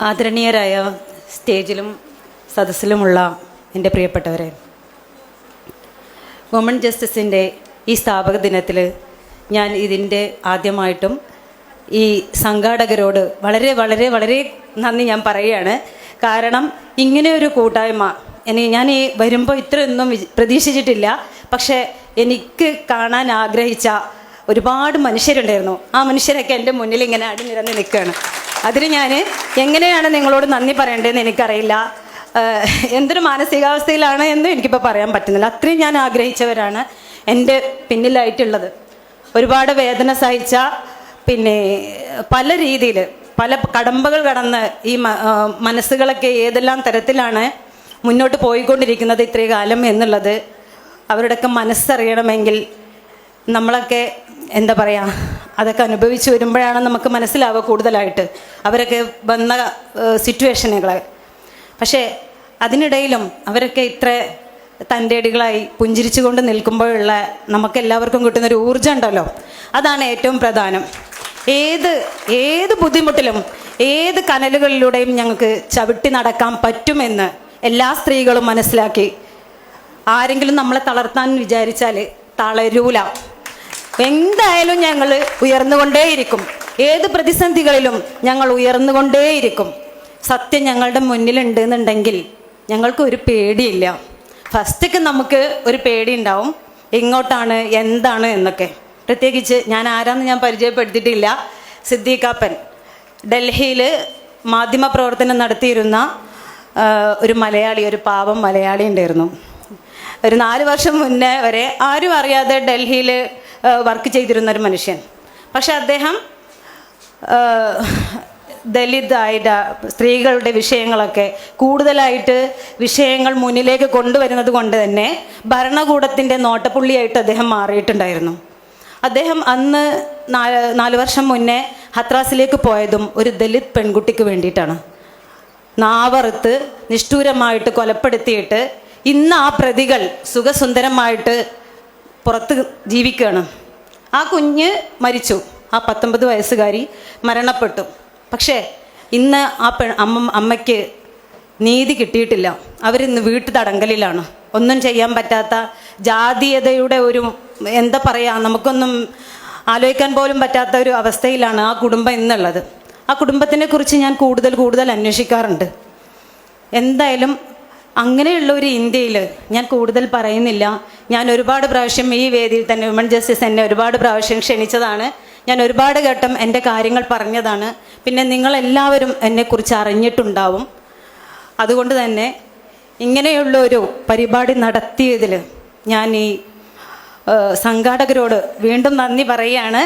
ആദരണീയരായ സ്റ്റേജിലും സദസ്സിലുമുള്ള എന്റെ പ്രിയപ്പെട്ടവരെ വുമൺ ജസ്റ്റിസിന്റെ ഈ സ്ഥാപക ദിനത്തിൽ ഞാൻ ഇതിന്റെ ആദ്യമായിട്ടും ഈ സംഘാടകരോട് വളരെ വളരെ വളരെ നന്ദി ഞാൻ പറയുകയാണ്. കാരണം ഇങ്ങനെ ഒരു കൂട്ടായ്മ ഇനി ഞാൻ ഈ വരുമ്പോൾ ഇത്രയൊന്നും പ്രതീക്ഷിച്ചിട്ടില്ല. പക്ഷേ എനിക്ക് കാണാൻ ആഗ്രഹിച്ച ഒരുപാട് മനുഷ്യരുണ്ടായിരുന്നു. ആ മനുഷ്യരൊക്കെ എന്റെ മുന്നിൽ ഇങ്ങനെ അടിനിരന്ന് നിൽക്കുകയാണ്. അതിന് ഞാൻ എങ്ങനെയാണ് നിങ്ങളോട് നന്ദി പറയേണ്ടതെന്ന് എനിക്കറിയില്ല. എന്തൊരു മാനസികാവസ്ഥയിലാണ് എന്നും എനിക്കിപ്പോൾ പറയാൻ പറ്റുന്നില്ല. അത്രയും ഞാൻ ആഗ്രഹിച്ചവരാണ് എന്റെ പിന്നിലായിട്ടുള്ളത്. ഒരുപാട് വേദന സഹിച്ച പിന്നെ പല രീതിയിൽ പല കടമ്പകൾ കടന്ന് ഈ മനസ്സുകളൊക്കെ ഏതെല്ലാം തരത്തിലാണ് മുന്നോട്ട് പോയിക്കൊണ്ടിരിക്കുന്നത് ഇത്രയും കാലം എന്നുള്ളത് അവരുടെയൊക്കെ മനസ്സറിയണമെങ്കിൽ നമ്മളൊക്കെ എന്താ പറയുക അതൊക്കെ അനുഭവിച്ചു വരുമ്പോഴാണ് നമുക്ക് മനസ്സിലാവുക കൂടുതലായിട്ട് അവരൊക്കെ വന്ന സിറ്റുവേഷനുകളെ പക്ഷേ അതിനിടയിലും അവരൊക്കെ ഇത്ര തന്റെടികളായി പുഞ്ചിരിച്ചുകൊണ്ട് നിൽക്കുമ്പോഴുള്ള നമുക്ക് എല്ലാവർക്കും കിട്ടുന്ന ഒരു ഊർജം ഉണ്ടല്ലോ. അതാണ് ഏറ്റവും പ്രധാനം. ഏത് ഏത് ബുദ്ധിമുട്ടിലും ഏത് കനലുകളിലൂടെയും ഞങ്ങൾക്ക് ചവിട്ടി നടക്കാൻ പറ്റുമെന്ന് എല്ലാ സ്ത്രീകളും മനസ്സിലാക്കി. ആരെങ്കിലും നമ്മളെ തളർത്താൻ വിചാരിച്ചാൽ തളരൂല. എന്തായാലും ഞങ്ങൾ ഉയർന്നുകൊണ്ടേയിരിക്കും. ഏത് പ്രതിസന്ധികളിലും ഞങ്ങൾ ഉയർന്നുകൊണ്ടേയിരിക്കും. സത്യം ഞങ്ങളുടെ മുന്നിലുണ്ട് എന്നുണ്ടെങ്കിൽ ഞങ്ങൾക്ക് ഒരു പേടിയില്ല. ഫസ്റ്റൊക്കെ നമുക്ക് ഒരു പേടി ഉണ്ടാവും എങ്ങോട്ടാണ് എന്താണ് എന്നൊക്കെ. പ്രത്യേകിച്ച് ഞാൻ ആരാന്ന് ഞാൻ പരിചയപ്പെടുത്തിയിട്ടില്ല. സിദ്ദീഖാപ്പൻ. ഡൽഹിയിൽ മാധ്യമ പ്രവർത്തനം നടത്തിയിരുന്ന ഒരു മലയാളി ഒരു പാവം മലയാളി ഉണ്ടായിരുന്നു. ഒരു നാല് വർഷം മുന്നേ വരെ ആരും അറിയാതെ ഡൽഹിയിൽ വർക്ക് ചെയ്തിരുന്ന ഒരു മനുഷ്യൻ. പക്ഷെ അദ്ദേഹം ദലിതായിട്ട് സ്ത്രീകളുടെ വിഷയങ്ങളൊക്കെ കൂടുതലായിട്ട് വിഷയങ്ങൾ മുന്നിലേക്ക് കൊണ്ടുവരുന്നത് കൊണ്ട് തന്നെ ഭരണകൂടത്തിന്റെ നോട്ടപ്പുള്ളിയായിട്ട് അദ്ദേഹം മാറിയിട്ടുണ്ടായിരുന്നു. അദ്ദേഹം അന്ന് നാല് നാല് വർഷം മുന്നേ ഹത്രാസിലേക്ക് പോയതും ഒരു ദലിത് പെൺകുട്ടിക്ക് വേണ്ടിയിട്ടാണ്. നാവറുത്ത് നിഷ്ഠൂരമായിട്ട് കൊലപ്പെടുത്തിയിട്ട് ഇന്ന് ആ പ്രതികൾ സുഖസുന്ദരമായിട്ട് പുറത്ത് ജീവിക്കുകയാണ്. ആ കുഞ്ഞ് മരിച്ചു. ആ പത്തൊമ്പത് വയസ്സുകാരി മരണപ്പെട്ടു. പക്ഷേ ഇന്ന് ആ പെ അമ്മ അമ്മയ്ക്ക് നീതി കിട്ടിയിട്ടില്ല. അവരിന്ന് വീട്ടു തടങ്കലിലാണ്. ഒന്നും ചെയ്യാൻ പറ്റാത്ത ജാതീയതയുടെ ഒരു എന്താ പറയുക നമുക്കൊന്നും ആലോചിക്കാൻ പോലും പറ്റാത്ത ഒരു അവസ്ഥയിലാണ് ആ കുടുംബം ഇന്നുള്ളത്. ആ കുടുംബത്തിനെ കുറിച്ച് ഞാൻ കൂടുതൽ കൂടുതൽ അന്വേഷിക്കാറുണ്ട്. എന്തായാലും അങ്ങനെയുള്ള ഒരു ഇന്ത്യയിൽ ഞാൻ കൂടുതൽ പറയുന്നില്ല. ഞാൻ ഒരുപാട് പ്രാവശ്യം ഈ വേദിയിൽ തന്നെ വിമൺ ജസ്റ്റിസ് എന്നെ ഒരുപാട് പ്രാവശ്യം ക്ഷണിച്ചതാണ്. ഞാൻ ഒരുപാട് ഘട്ടം എന്റെ കാര്യങ്ങൾ പറഞ്ഞതാണ്. പിന്നെ നിങ്ങളെല്ലാവരും എന്നെക്കുറിച്ച് അറിഞ്ഞിട്ടുണ്ടാവും. അതുകൊണ്ട് തന്നെ ഇങ്ങനെയുള്ള ഒരു പരിപാടി നടത്തിയതിൽ ഞാൻ ഈ സംഘാടകരോട് വീണ്ടും നന്ദി പറയുകയാണ്.